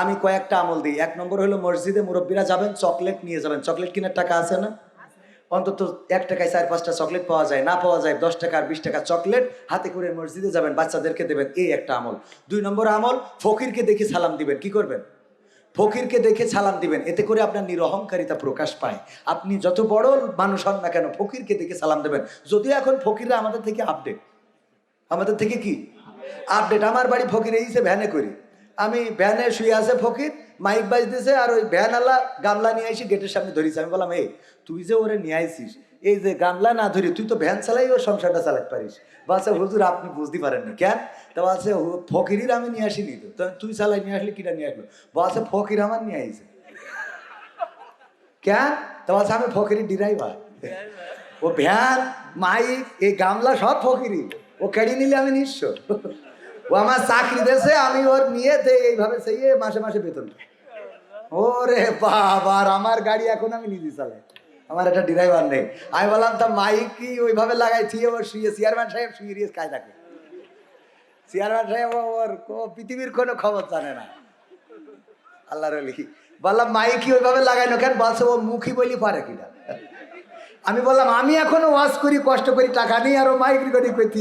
আমি কয়েকটা আমল দিই। এক নম্বর হলো মসজিদে মুরব্বীরা যাবেন, চকলেট নিয়ে যাবেন। চকলেট কেনার টাকা আছে না? অন্তত এক টাকায় চার, পাঁচটা চকলেট পাওয়া যায়, না পাওয়া যায় দশ টাকা আর বিশ টাকা চকলেট, হাতে করে মসজিদে যাবেন, বাচ্চাদেরকে দেবেন। এই একটা আমল। দুই নম্বর আমল, ফকিরকে দেখে সালাম দিবেন। কি করবেন? ফকিরকে দেখে সালাম দিবেন। এতে করে আপনার নিরহংকারিতা প্রকাশ পায়। আপনি যত বড় মানুষ হন না কেন, ফকিরকে দেখে সালাম দেবেন। যদিও এখন ফকিররা আমাদের থেকে আপডেট আমাদের থেকে কি? আপডেট আমার বাড়ি ফকির এইছে ভ্যানে করি। আমি ভ্যানে শুয়ে আছে ফকির মাইক বাজতেছে আর ওই ভ্যান আলা গামলা নিয়ে আসি গেটের সামনে ধরিস আমি বললাম এই তুই যে ওরে নিয়ে আইসিস এই যে গামলা না ধরি তুই তো ভ্যান চালাই ও সংসারটা চালাতে পারিস। বাসা হুজুর আপনি বুঝতে পারেননি কেন? তো বলছে ফকিরির আমি নিয়ে আসিনি তো। তুই চালাই নিয়ে আসলি কিটা নিয়ে আসলো? বলছে ফকির আমার নিয়ে আইছে। কেন? তো বলছে আমি ফকিরির ড্রাইভার। ও ভ্যান মাইক এই গামলা সব ফকিরি ও কেড়ে নিলে আমি নিঃস্ব ও আমার চাকরি দেশে আমি ওর নিয়েতে এইভাবে সেই মাসে মাসে বেতন। ওরে বাবা, আর আমার গাড়ি এখন আমি নিজে চালাই। আমার একটা ড্রাইভার নেই। আমি বললাম, তা মাইক কি ওইভাবে লাগাই থিয়ে ওর শুয়ে চেয়ারম্যান সাহেব শুয়ে রিয়েছে কাজ থাকে চেয়ারম্যান সাহেব ওর কো- পৃথিবীর কোনো খবর জানে না। আল্লাহর লিখি বললাম মাইকি ওইভাবে লাগাইনো কেন? বলছে, ও মুখী বলি পারে কিনা? আমি বললাম, আমি এখনও ওয়াজ করি, কষ্ট করি, টাকা নিয়ে আর মাইক রেকর্ডিং করতে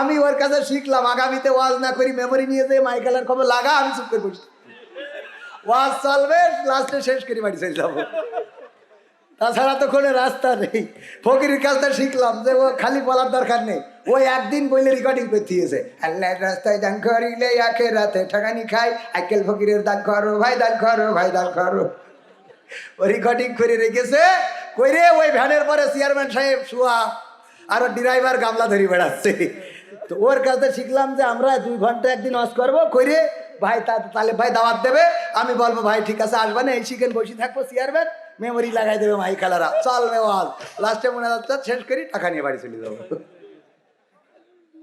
আমি ওর কাছে শিখলাম, আগামীতে ওয়াজ না করি মেমোরি নিয়ে যেয়ে মাইকেলের খবর লাগা, আমি চুপ করে বসি। ওয়াজ চলবে লাস্টে শেষ করে বাড়ি চলে যাব। তাছাড়া তো কোনো রাস্তা নেই। ফকিরের কাছটা শিখলাম যে ও খালি বলার দরকার নেই। ওই একদিন বইলে রেকর্ডিং করতে দিয়েছে আল্লাহর রাস্তায় দান করিলে একে রাতে ঠাকানি খাই। আইকেল ফকিরের দান করো, ভাই দান করো, ভাই দান করো। রেকর্ডিং করে রেখেছে, কইরে ওই ভ্যানের পরে চেয়ারম্যান সাহেব শুয়া, আর ড্রাইভার গামলা ধরে বেড়াচ্ছে। তো ওর কাছে শিখলাম যে আমরা দুই ঘণ্টা একদিন অস করব, কইরে ভাই তাহলে ভাই দাওয়াত দেবে, আমি বলব ভাই ঠিক আছে, আসবে না, এই শিখেন বসে থাকব চেয়ারম্যান মেমোরি লাগাই দেবে মাই কালারা চল মেওয়াল লাস্টে মনে হচ্ছে শেষ করি, টাকা নিয়ে বাড়ি চলে যাব।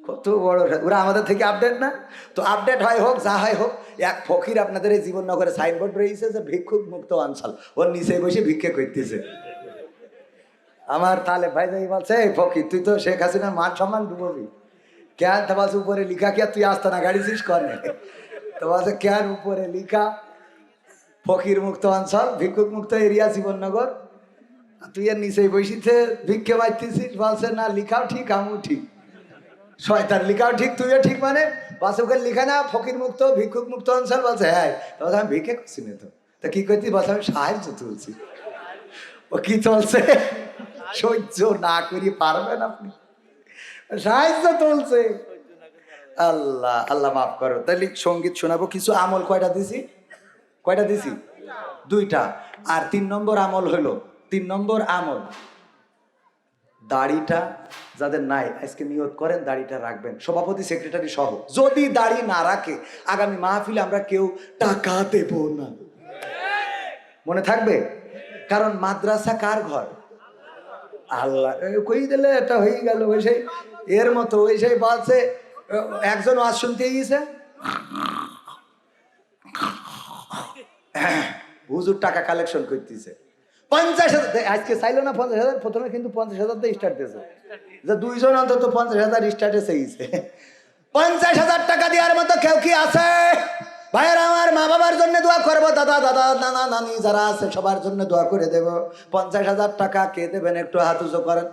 কত বড় ওরা আমাদের থেকে আপডেট না? তো আপডেট হয় হোক, যা হয় হোক, এক ফকির আপনাদের এই জীবননগরে সাইনবোর্ড রয়েছে যে ভিক্ষুক মুক্ত অঞ্চল ওর নিচে বসে ভিক্ষে করতেছে। আমার তাহলে ভাই যাই বলছে, এই ফকির, তুই তো শেখ হাসিনার মান সম্মান ডুববি। কেন? তো বলছে, উপরে লিখা কে তুই আসতো না? গাড়ি শেষ কর। তো বলছে, কেন উপরে লিখা? ফকির মুক্ত অঞ্চল ভিক্ষুক মুক্ত এরিয়া জীবননগর। তুই এর নিচে বসিতে ভিক্ষে বাইতেছিস বলছে, না, লিখাও ঠিক, আমিও ঠিক। শয়তান লিখাও ঠিক তুইও ঠিক মানে? বাসুকের লিখা না ফকির মুক্ত ভিক্ষুক মুক্ত অঞ্চল বলছে হ্যাঁ তো বলছে, আমি ভিক্ষে করছি না তো? তা কি করছি? বলছে আমি সাহায্য তুলছি। ও কি চলছে? সহ্য না করি পারবেন আপনি? সাহায্য তুলছে। আল্লাহ আল্লাহ মাফ করো। তাহলে সংগীত শোনাবো কিছু আমল কয়টা দিছি? কয়টা দিছি? দুইটা। আর তিন নম্বর আমল হলো তিন নম্বর আমল। দাড়িটা যাদের নাই, আজকে নিয়ত করেন, দাড়িটা রাখবেন। সভাপতি সেক্রেটারি সহ। যদি দাড়ি না রাখে, আগামী মাহফিলে আমরা কেউ টাকা দেব না। মনে থাকবে? কারণ মাদ্রাসা কার ঘর? আল্লাহ কই দিলে এটা হয়ে গেল, ওই সেই, এর মতো, ওই সেই বলছে একজন ওয়াজ শুনতে গিয়েছে? হুজুর টাকা কালেকশন করতেছে। পঞ্চাশ হাজার আজকে চাইলো না পঞ্চাশ হাজার, প্রথমে কিন্তু পঞ্চাশ হাজার দিয়ে স্টার্ট দিয়েছে। যে দুইজন অন্তত পঞ্চাশ হাজার স্টার্টে চেয়েছে। পঞ্চাশ হাজার টাকা দেওয়ার মতো কেউ কি আছে? ভাইয়ের আমার মা বাবার জন্য দোয়া করব, দাদা দাদা, নানা, নানি যারা আছে, সবার জন্য দোয়া করে দেব। পঞ্চাশ হাজার টাকা কে দেবেন? একটু হাত উঁচু করেন।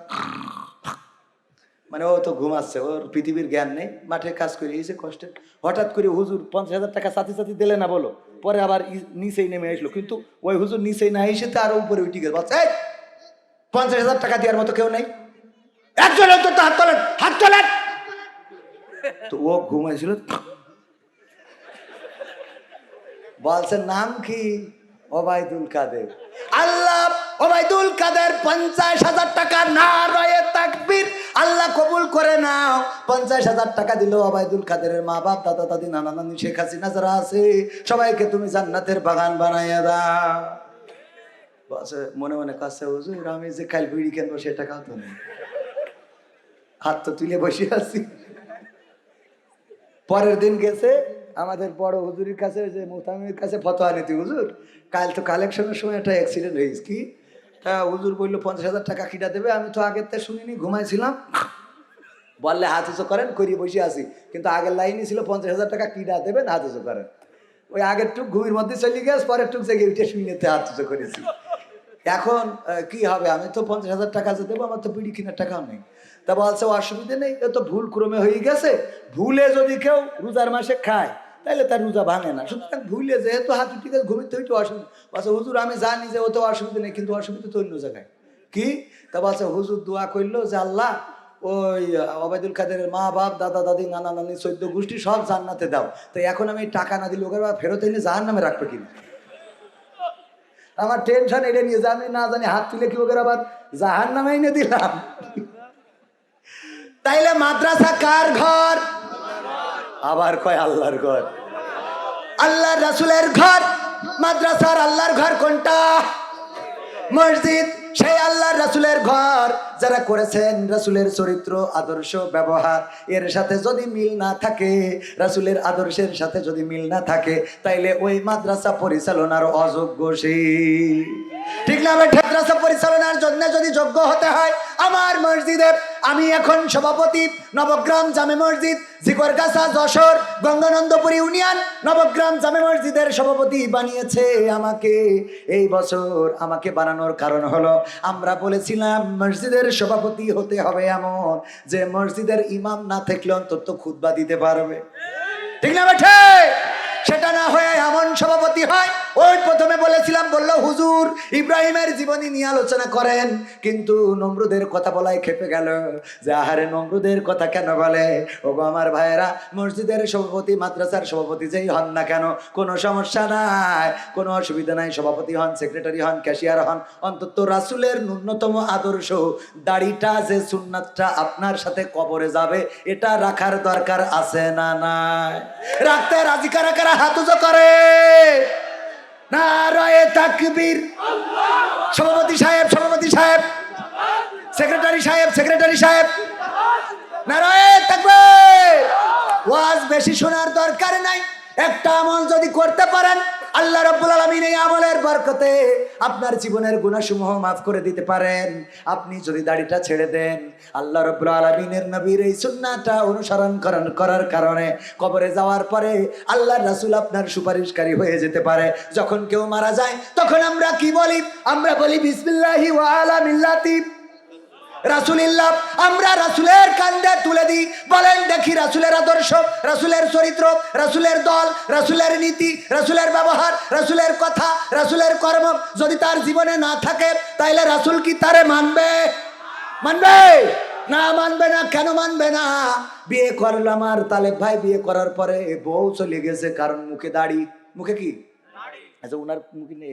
মানে ও তো ঘুমাচ্ছে, ওর পৃথিবীর জ্ঞান নেই, মাঠে কাজ করে এসে কষ্টে। হঠাৎ করে হুজুর পঞ্চাশ হাজার টাকা সাথে সাথে দিলে না বলো? পরে আবার নিচেই নেমে আসলো। কিন্তু ওই হুজুর নিচেই না এসে তো আরও উপরে উঠে গেল। বলছে পঞ্চাশ হাজার টাকা দেওয়ার মতো কেউ নেই। একজন অন্তত হাত তোলেন হাত তোলেন। তো ও ঘুমাইছিল। বলছে, নাম কি? ওবায়দুল কাদের। আল্লাহ, ওবায়দুল কাদের, পঞ্চাশ হাজার টাকা না রয়ে তাকবীর। আল্লাহ কবুল করে নাও। পঞ্চাশ হাজার টাকা দিল ওবায়দুল কাদেরের মা বাপ, দাদা, দাদি, নানা, নানি, শেখ হাসিনা যারা আছে, সবাইকে তুমি জান্নাতের বাগান বানাইয়া দাও। মনে মনে কাছে, হুজুর, আমি যে কাল বিড়ি কেনবো সে টাকাও তো হাত তো তুলে বসে আছি। পরের দিন গেছে, আমাদের বড় হুজুরের কাছে যে মোহতামির কাছে ফতোয়া নিতে, হুজুর, কাল তো কালেকশনের সময় একটা অ্যাক্সিডেন্ট হয়েছে, কি? তা হুজুর বলল, পঞ্চাশ হাজার টাকা কিটা দেবে, আমি তো আগের থেকে শুনিনি, ঘুমাইছিলাম। বললে হাত উঁচু করেন করিয়ে বসে আছি। কিন্তু আগের লাইনই ছিল, পঞ্চাশ হাজার টাকা কিটা দেবেন হাত উঁচু করেন। ওই আগের টুক ঘুমের মধ্যে চলে গেছে, পরের টুক জেগে উঠে শুনেতে হাত তুলে করেছি। এখন কি হবে? আমি তো পঞ্চাশ হাজার টাকা যে দেবো, আমার তো বিড়ি কেনার টাকাও নেই। তা বলছে, অসুবিধে নেই, এ তো ভুল ক্রমে হয়ে গেছে। ভুলে যদি কেউ রোজার মাসে খায় তাহলে তার রোজা ভাঙে না। সুতরাং ভুলে যেহেতু হাত উঠে গেছে ঘুমিতে হইতে অসুবিধা। বলছে হুজুর, আমি জানি যে ও তো অসুবিধা নেই, কিন্তু অসুবিধা তো অন্য জায়গায়। কি? তা বলছে হুজুর দোয়া করল যে আল্লাহ, ওই ওবায়দুল কাদেরের মা বাপ, দাদা, দাদি, নানা, নানি চৈদ্য গোষ্ঠী সব জান্নাতে দাও। তো এখন আমি টাকা না দিলে ওকে ফেরত এনে জাহার নামে রাখবে কিনা আমার টেনশন এটা নিয়ে যে আমি না জানি হাত তুলে কি ওকে আবার জাহার নামে এনে দিলাম। তাইলে মাদ্রাসা কার ঘর? আবার কয় আল্লাহর ঘর? আল্লাহ রাসুলের ঘর, মাদ্রাসার আল্লাহর ঘর কোনটা? মসজিদ, সেই আল্লাহ রাসুলের ঘর। যারা করেছেন রাসুলের চরিত্র, আদর্শ, ব্যবহার, এর সাথে যদি মিল না থাকে, রাসুলের আদর্শের সাথে যদি মিল না থাকে, তাইলে ওই মাদ্রাসা পরিচালনার অযোগ্য সেই ঠিক না, আমার মাদ্রাসা পরিচালনার জন্য যদি যোগ্য হতে হয়, আমার মসজিদে আমি এখন সভাপতি নবগ্রাম জামে মসজিদ জিকরগাছা যশোর, গঙ্গানন্দপুর ইউনিয়ন নবগ্রাম জামে মসজিদের সভাপতি বানিয়েছে আমাকে। এই বছর আমাকে বানানোর কারণ হলো, আমরা বলেছিলাম মসজিদের সভাপতি হতে হবে এমন যে মসজিদের ইমাম না থাকলে অন্তত খুতবা দিতে পারবে। ঠিক না সেটা না হয়ে এমন সভাপতি হয়, ওই প্রথমে বলেছিলাম হুজুর ইব্রাহিমের জীবনী নিয়ে আলোচনা করেন। কিন্তু নমরুদের কথা বলাই খেপে গেল যে, আহারে নমরুদের কথা কেন বলে? ওগো আমার ভাইয়েরা, মসজিদের সভাপতি, মাদ্রাসার সভাপতি যেই হন না কেন, কোনো সমস্যা নাই, কোনো অসুবিধা নাই। সভাপতি হন, সেক্রেটারি হন, ক্যাশিয়ার হন, অন্তত রাসুলের ন্যূনতম আদর্শ, দাড়িটা যে সুন্নাতটা আপনার সাথে কবরে যাবে, এটা রাখার দরকার আছে না নাই? রাখতে রাজি কারা কারা হাত করে? না রয়ে তাকবীর। সভাপতি সাহেব সভাপতি সাহেব। সেক্রেটারি সাহেব সেক্রেটারি সাহেব। না রয়ে তাকবীর। ওয়াজ বেশি শোনার দরকার নাই। একটা আমল যদি করতে পারেন আল্লাহ রাব্বুল আলামিন এই আমলের বরকতে আপনার জীবনের গুনাহসমূহ মাফ করে দিতে পারেন। আপনি যদি দাড়িটা ছেড়ে দেন, আল্লাহ রাব্বুল আলামিনের নবীর এই সুন্নাহটা অনুসরণ করার করার কারণে কবরে যাওয়ার পরে আল্লাহর রাসূল আপনার সুপারিশকারী হয়ে যেতে পারে। যখন কেউ মারা যায়, তখন আমরা কি বলি? আমরা বলি, বিসমিল্লাহি ওয়া আলা মিল্লাতি রাসুলিল্লাহ আমরা রাসুলের কান্দে তুলে দিই। বলেন দেখি রাসুলের আদর্শ রাসুলের চরিত্র রাসুলের দল রাসুলের নীতি রাসুলের ব্যবহার রাসুলের কথা রাসুলের কর্ম। যদি তার জীবনে না থাকে তাইলে রাসুল কি তারে মানবে? মানবে? না মানবে না কেন মানবে না? বিয়ে করলাম আর তালেব ভাই বিয়ে করার পরে বউ চলে গেছে কারণ মুখে দাড়ি। মুখে কি? আচ্ছা ওনার মুখে নেই।